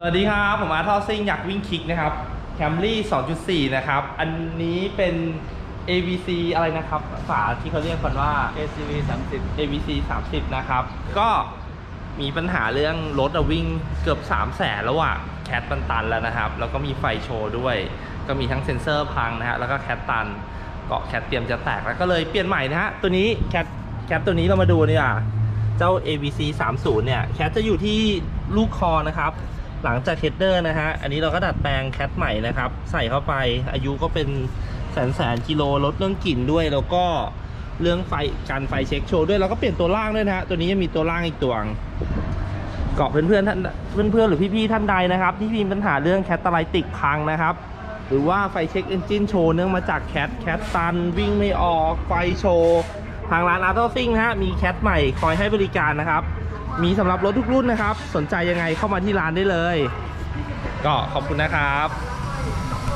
สวัสดีครับ ผมอาร์ทอซิงอยากวิ่งคิกนะครับ Camry 2.4 นะครับ อันนี้เป็น ABC อะไรนะครับภาษาที่เขาเรียกกันว่า ACV 30 ABC 30 นะครับ ก็มีปัญหาเรื่องรถอะวิ่งเกือบ 3 0 0แสนแล้วอะแคทมันตันแล้วนะครับ แล้วก็มีไฟโชว์ด้วย ก็มีทั้งเซ็นเซอร์พังนะฮะ แล้วก็แคทตันเกาะแคทเตรียมจะแตก แล้วก็เลยเปลี่ยนใหม่นะฮะ ตัวนี้แคทแคทตัวนี้เรามาดูเนี่ยเจ้า ABC 30 เนี่ย แคทจะอยู่ที่ลูกคอนะครับ หลังจากเฮดเดอร์นะฮะ อันนี้เราก็ดัดแปลงแคทใหม่นะครับ ใส่เข้าไป อายุก็เป็นแสนแสนกิโลลดเรื่องกลิ่นด้วย แล้วก็เรื่องไฟการไฟเช็คโชว์ด้วย แล้วก็เปลี่ยนตัวล่างด้วยนะฮะ ตัวนี้ยังมีตัวล่างอีกตัวเกาะเพื่อนๆท่านเพื่อนๆหรือพี่ๆท่านใดนะครับ ที่มีปัญหาเรื่องแคตตาไลติกพังนะครับ หรือว่าไฟเช็คเอนจินโชว์เนื่องมาจากแคทแคทตันวิ่งไม่ออกไฟโชว์ทางร้านอาร์ตซิงนะฮะมีแคทใหม่คอยให้บริการนะครับ มีสำหรับรถทุกรุ่นนะครับ สนใจยังไงเข้ามาที่ร้านได้เลย ก็ขอบคุณนะครับ